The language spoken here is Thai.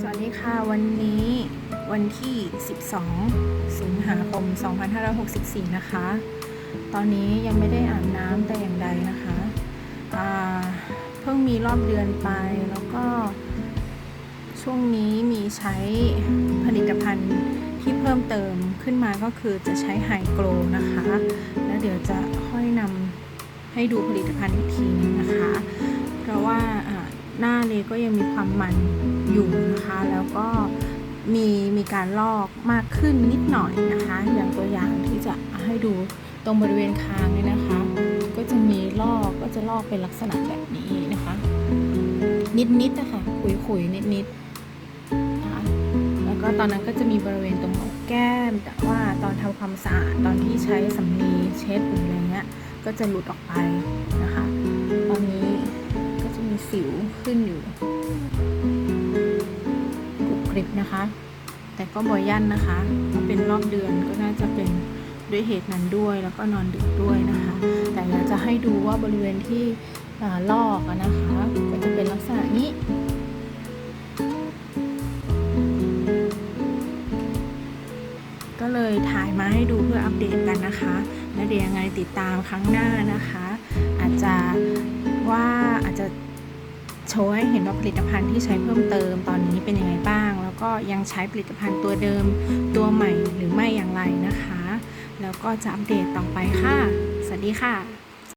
สวัสดีค่ะ วันนี้วันที่ 12 สิงหาคม 2564 นะคะ ตอนนี้ยังไม่ได้อาบน้ำแต่อย่างใดนะคะเพิ่งมีรอบเดือนไปแล้วก็ ช่วงนี้มีใช้ผลิตภัณฑ์ที่เพิ่มเติมขึ้นมาก็คือจะใช้ไฮโกลนะคะ แล้วเดี๋ยวจะค่อยนำให้ดูผลิตภัณฑ์อีกทีนึงนะคะ เพราะว่า หน้าเลก็ยังมีความมันอยู่นะคะ แล้วก็มีมีการลอกมากขึ้นนิดหน่อยนะคะ อย่างตัวอย่างที่จะให้ดูตรงบริเวณคางเนี่ยนะคะ ก็จะมีลอกก็จะลอกเป็นลักษณะแบบนี้นะคะ นิดๆนะคะขุยๆนิดๆนะคะแล้วก็ตอนนั้นก็จะมีบริเวณตรงโหนกแก้ม แต่ว่าตอนทำความสะอาดตอนที่ใช้สำลีเช็ดหรืออะไรเงี้ยก็จะหลุดออกไปนะคะ กรุบกริบนะคะ แต่ก็บ่อยยันนะคะเป็นรอบเดือนก็น่าจะเป็นด้วยเหตุนั้นด้วยแล้วก็นอนดึกด้วยนะคะ แต่อยากจะให้ดูว่าบริเวณที่ลอกนะคะก็จะเป็นลักษณะนี้ก็เลยถ่ายมาให้ดูเพื่ออัปเดตกันนะคะแล้วเดี๋ยวยังไงติดตามครั้งหน้านะคะ อาจจะว่าอาจจะโชว์ให้เห็นว่าผลิตภัณฑ์ที่ใช้เพิ่มเติมตอนนี้เป็นยังไง ก็ยังใช้ผลิตภัณฑ์ตัวเดิม ตัวใหม่หรือไม่อย่างไรนะคะ แล้วก็จะอัปเดตต่อไปค่ะ สวัสดีค่ะ